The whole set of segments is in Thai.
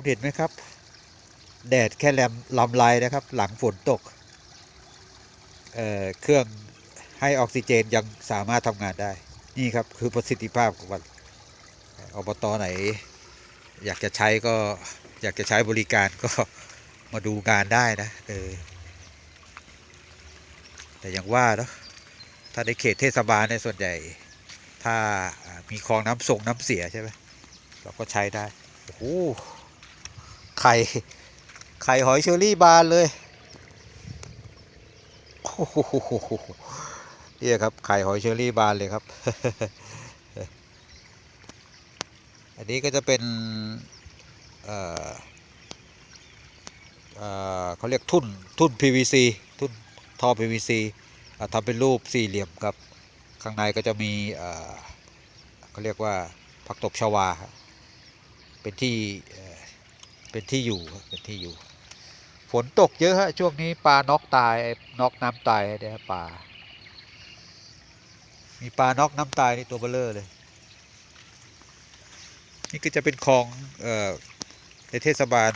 คุณเห็นไหมครับ แดดแค่แลมลำลายนะครับ หลังฝนตกเเครื่องให้ออกซิเจนยังสามารถทำงานได้ นี่ครับคือประสิทธิภาพของมันอบตไหน อยากจะใช้ก็อยากจะใช้บริการก็มาดูงานได้นะเออแต่อย่างว่าเนาะถ้าในเขตเทศบาลเนี่ยส่วนใหญ่ ถ้าอ่ามีคลองน้ำส่งน้ำเสียใช่ไหมเราก็ใช้ได้ โอ้โห ไข่ไข่หอยเชอรี่บานเลยเนี่ยครับไข่หอยเชอรี่บานเลยครับ อันนี้ก็จะเป็นเอ่อเขาเรียกทุ่นทุ่น PVC ทุ่นท่อ PVC ทำเป็นรูปสี่เหลี่ยมครับ ข้างในก็จะมีเขาเรียกว่าผักตบชวา เป็นที่ เป็นที่อยู่เป็นที่อยู่ ฝนตกเยอะฮะช่วงนี้ปลาน็อกตายน็อกน้ำตายเนี่ยฮะปลา มีปลาน็อกน้ำตายนี่ตัวเบลเลอร์เลย นี่ก็จะเป็นคลองเอ่อในเทศบาล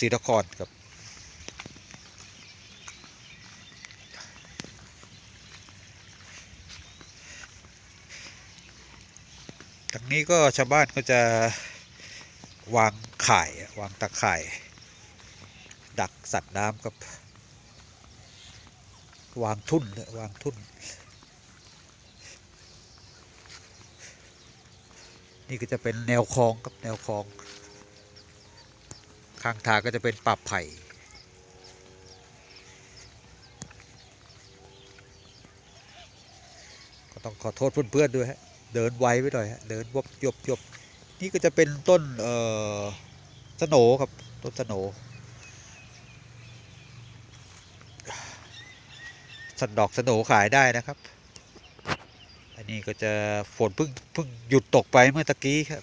ศรีนครครับทางนี้ก็ชาวบ้านก็จะวางข่าย วางตะข่าย ดักสัตว์น้ำครับวางทุ่นเลยวางทุ่น นี่ก็จะเป็นแนวคลองครับแนวคลอง ข้างทางก็จะเป็นป่าไผ่ ก็ต้องขอโทษเพื่อนๆด้วยฮะ เดินไวไปหน่อยฮะ เดินวบยบยบนี่ก็จะเป็นต้น เอ่อ สโหนครับ ต้นสโหนสันดอกสโหนขายได้นะครับ อันนี้ก็จะฝนเพิ่งเพิ่งหยุดตกไปเมื่อตะกี้ครับ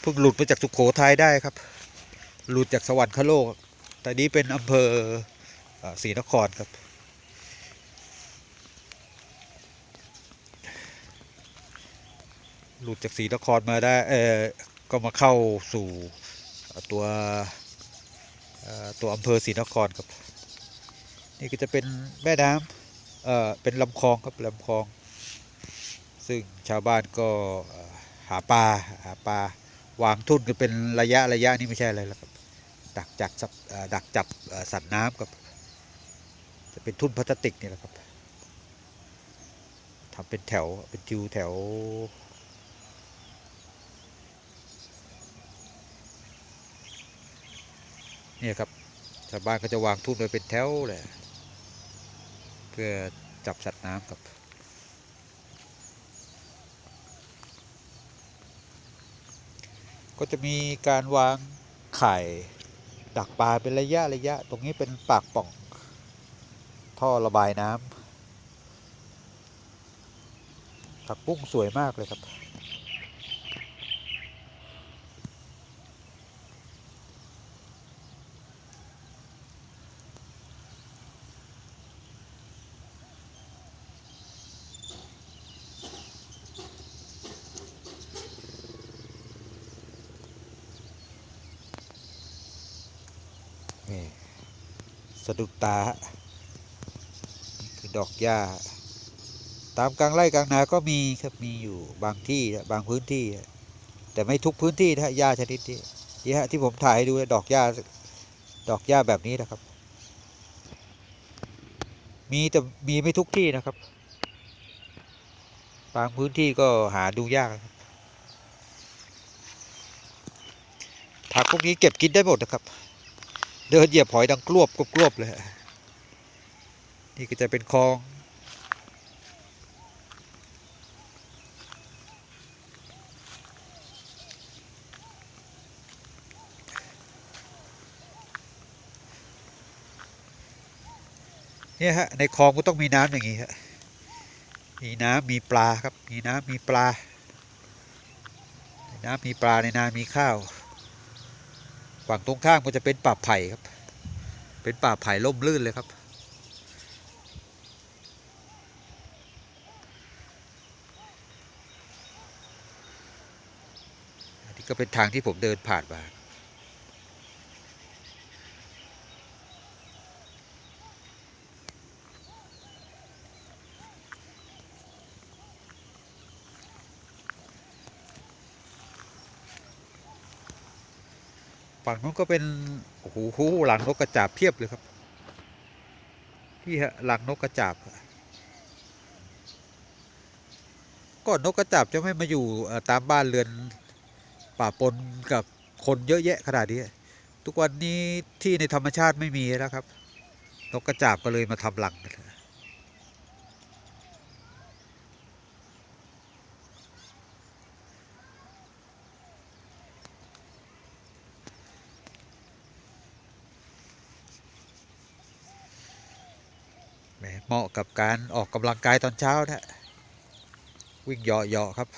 เพิ่งหลุดมาจากสุโขทัยได้ครับ หลุดจากสวรรคโลกแต่นี้เป็นอำเภอศรีนครครับหลุดจากศรีนครมาได้ เออก็มาเข้าสู่ ตัวตัวอำเภอศรีนครครับ นี่ก็จะเป็นแม่น้ำเอ่อเป็นลำคลองครับลำคลอง ซึ่งชาวบ้านก็หาปลาหาปลาวางทุ่นกันเป็นระยะระยะนี่ไม่ใช่อะไรแล้วครับดักจับสัตว์เอ่อดักจับสัตว์น้ำครับ จะเป็นทุ่นพลาสติกนี่แหละครับทำเป็นแถวเป็นทิวแถว เนี่ยครับชาวบ้านก็จะวางทุ่นไว้เป็นแถวเลยเพื่อจับสัตว์น้ำครับก็จะมีการวางไข่ดักปลาเป็นระยะระยะ ตรงนี้เป็นปากป่อง ท่อระบายน้ำผักบุ้งสวยมากเลยครับ สะดุดตาคือดอกหญ้า ตามกลางไร่กลางนาก็มีครับมีอยู่บางที่บางพื้นที่ แต่ไม่ทุกพื้นที่นะหญ้าชนิดนี้นี่ฮะที่ผมถ่ายให้ดูดอกหญ้าดอกหญ้าแบบนี้นะครับ มีแต่มีไม่ทุกที่นะครับ บางพื้นที่ก็หาดูยากผักพวกนี้เก็บกินได้หมดนะครับ เดินเหยียบหอยดังกลวบกลวบลวบเลยฮะนี่ก็จะเป็นคลอง เนี่ยฮะ ในคลองก็ต้องมีน้ำอย่างนี้ฮะ มีน้ำมีปลาครับ มีน้ำมีปลาในน้ำมีปลาในนามีข้าว ฝั่งตรงข้ามก็จะเป็นป่าไผ่ครับ เป็นป่าไผ่ล่มลื่นเลยครับ อันนี้ก็เป็นทางที่ผมเดินผ่านมา ฝั่งนู้นก็เป็นโอ้โหหลังนกกระจาบเพียบเลยครับนี่ฮะหลังนกกระจาบก่อนนกกระจาบจะไม่มาอยู่ตามบ้านเรือนป่าปนกับคนเยอะแยะขนาดนี้ทุกวันนี้ที่ในธรรมชาติไม่มีแล้วครับ นกกระจาบก็เลยมาทำหลังกัน เหมาะกับการออกกำลังกายตอนเช้านะวิ่งเหาะๆครับ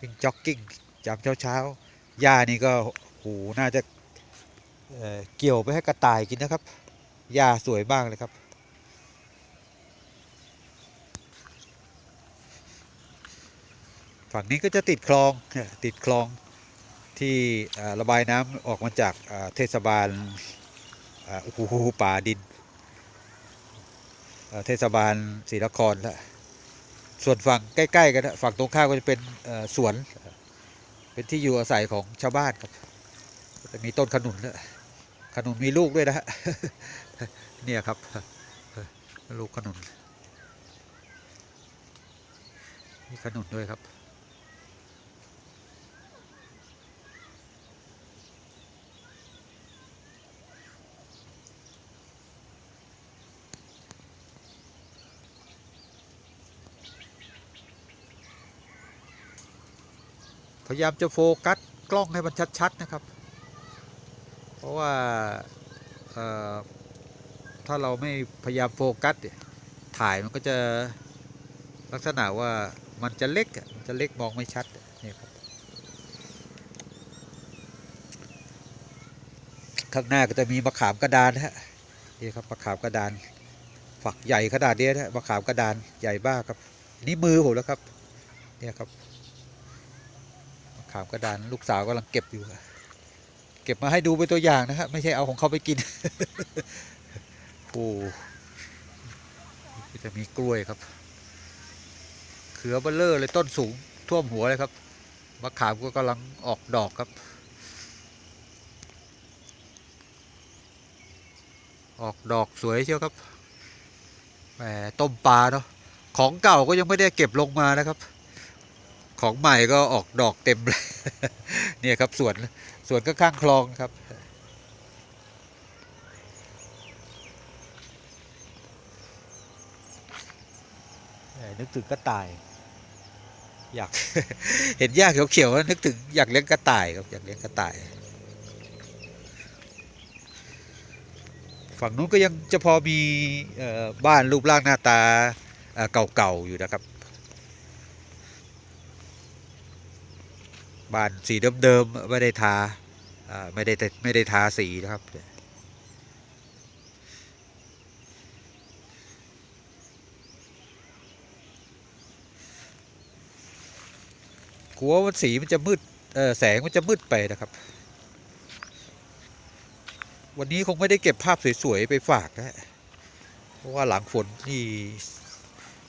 วิ่งจ็อกกิ้งจามเช้าๆหญ้านี่ก็โหน่าจะเเกี่ยวไปให้กระต่ายกินนะครับหญ้าสวยมากเลยครับ ฝั่งนี้ก็จะติดคลองติดคลองที่ระบายน้ำออกมาจากเทศบาลอ่อโอ้โหป่าดิน เทศบาลศรีนครแล้วส่วนฝั่งใกล้ ๆ กันนะฝั่งตรงข้ามก็จะเป็นสวน เป็นที่อยู่อาศัยของชาวบ้านครับจะมีต้นขนุนแล้วขนุนมีลูกด้วยนะฮะเนี่ยครับ ลูกขนุนมีขนุนด้วยครับ ยายามจะโฟกัสกล้องให้มันชัดๆนะครับ เพราะว่าถ้าเราไม่พยายามโฟกัสถ่ายมันก็จะลักษณะว่ามันจะเล็กมันจะเล็กมองไม่ชัดนี่ครับข้างหน้าก็จะมีมะขามกระดานฮะนี่ครับมะขามกระดาน ฝักใหญ่ขนาดนี้นะมะขามกระดานใหญ่มาครับ นี่มือผมแล้วครับเนี่ยครับ ขามกระดานลูกสาวกำลังเก็บอยู่ เก็บมาให้ดูเป็นตัวอย่างนะครับ ไม่ใช่เอาของเขาไปกินโอ้จะมีกล้วยครับ เขือเบลเลอร์เลยต้นสูงท่วมหัวเลยครับมะขามก็กำลังออกดอกครับ ออกดอกสวยเชียวครับแหมต้มปลาเนาะของเก่าก็ยังไม่ได้เก็บลงมานะครับ ของใหม่ก็ออกดอกเต็มเลยเนี่ยครับสวนสวนก็ข้างคลองครับเอ่อนึกถึงกระต่าย อยากเห็นหญ้าเขียวๆแล้วนึกถึงอยากเลี้ยงกระต่ายครับอยากเลี้ยงกระต่าย ฝั่งนู้นก็ยังจะพอมีเอ่อบ้านรูปร่างหน้าตาเอ่อเก่าๆอยู่นะครับ บ้านสีเดิมๆไม่ได้ทาไม่ได้ไม่ได้ทาสีนะครับกลัวว่าสีมันจะมืดแสงมันจะมืดไปนะครับ วันนี้คงไม่ได้เก็บภาพสวยๆไปฝากนะเพราะว่าหลังฝนนี่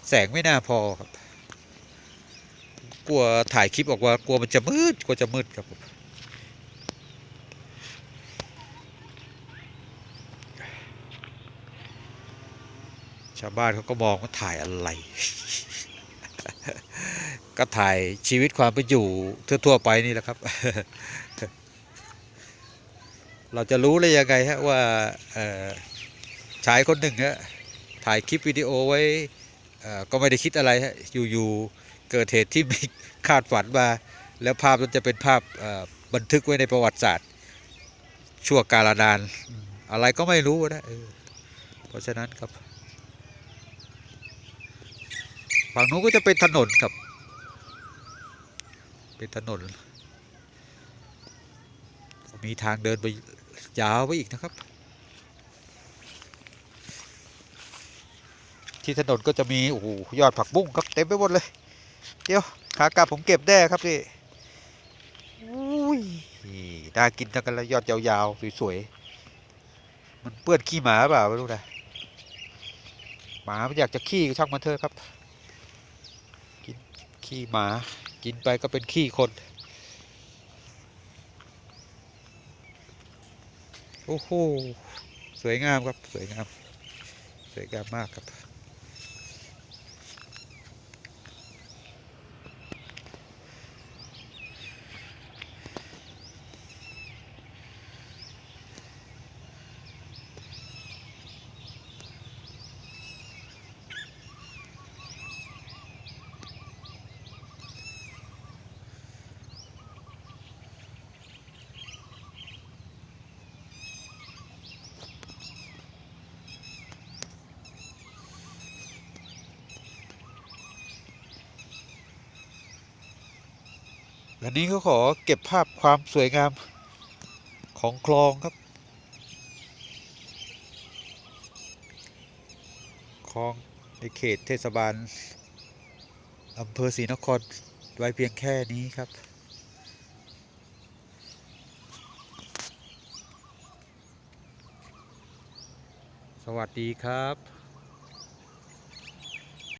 แสงไม่น่าพอครับ กลัวถ่ายคลิปออกว่ากลัวมันจะมืดกลัวจะมืดครับผมชาวบ้านเขาก็มองว่าถ่ายอะไร ก็ถ่ายชีวิตความเป็นอยู่ทั่วๆไปนี่แหละครับ เราจะรู้เลยยังไงฮะว่าชายคนหนึ่งฮะถ่ายคลิปวิดีโอไว้ก็ไม่ได้คิดอะไรฮะอยู่ๆ เกิดเหตุที่ไม่คาดฝันมา แล้วภาพนั้นจะเป็นภาพบันทึกไว้ในประวัติศาสตร์ ชั่วกาลนาน อะไรก็ไม่รู้นะเออเพราะฉะนั้นครับฝั่งนู้นก็จะเป็นถนนครับ เป็นถนน มีทางเดินไปยาวไปอีกนะครับ ที่ถนนก็จะมีโอ้โหยอดผักบุ้งครับเต็มไปหมดเลย เดี๋ยวขากลับผมเก็บได้ครับพี่อุ้ยน่ากินทั้งกันแล้วยอดยาวๆสวยๆมันเปื้อนขี้หมาเปล่าไม่รู้นะหมามันอยากจะขี้ช่างมันเถอะครับ กินขี้หมา กินไปก็เป็นขี้คนโอ้โหสวยงามครับสวยงามสวยงามมากครับ วันนี้ก็ขอเก็บภาพความสวยงามของคลองครับ คลองในเขตเทศบาลอำเภอศรีนครไว้เพียงแค่นี้ครับ สวัสดีครับ